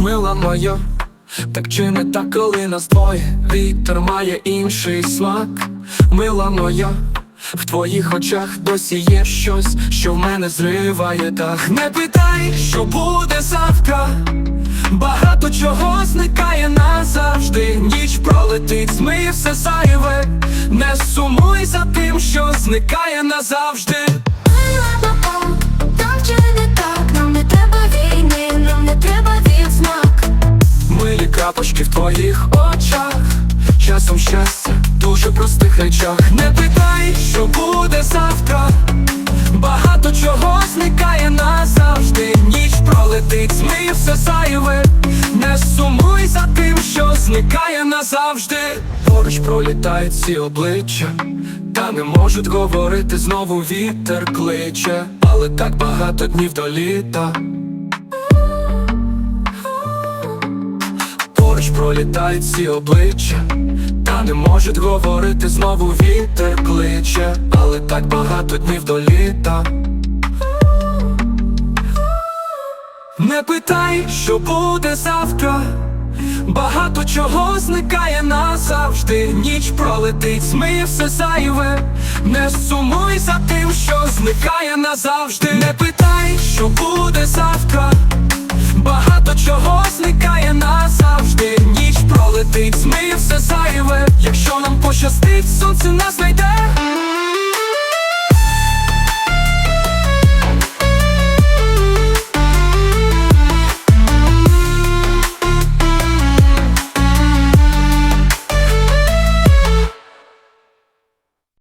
мила моя, так чи не так, коли нас двоє Вітер має інший смак, мила моя, в твоїх очах досі є щось, що в мене зриває дах. Не питай, що буде завтра, багато чого зникає назавжди, ніч пролетить, змиє все зайве, не сумуй за тим, що зникає назавжди. Крапочки в твоїх очах, часом щастя, в дуже простих речах. Не питай, що буде завтра. Багато чого зникає назавжди. Ніч пролетить, змиє все зайве. Не сумуй за тим, що зникає назавжди. Поруч пролітають ці обличчя, та не можуть говорити знову вітер кличе, але так багато днів до літа. Поруч пролітають ці обличчя, та не можуть говорити знову вітер кличе, але так багато днів до літа. Не питай, що буде завтра. Багато чого зникає назавжди. Ніч пролетить, змиє все зайве. Не сумуй за тим, що зникає назавжди. Не питай, що буде завтра. Багато чого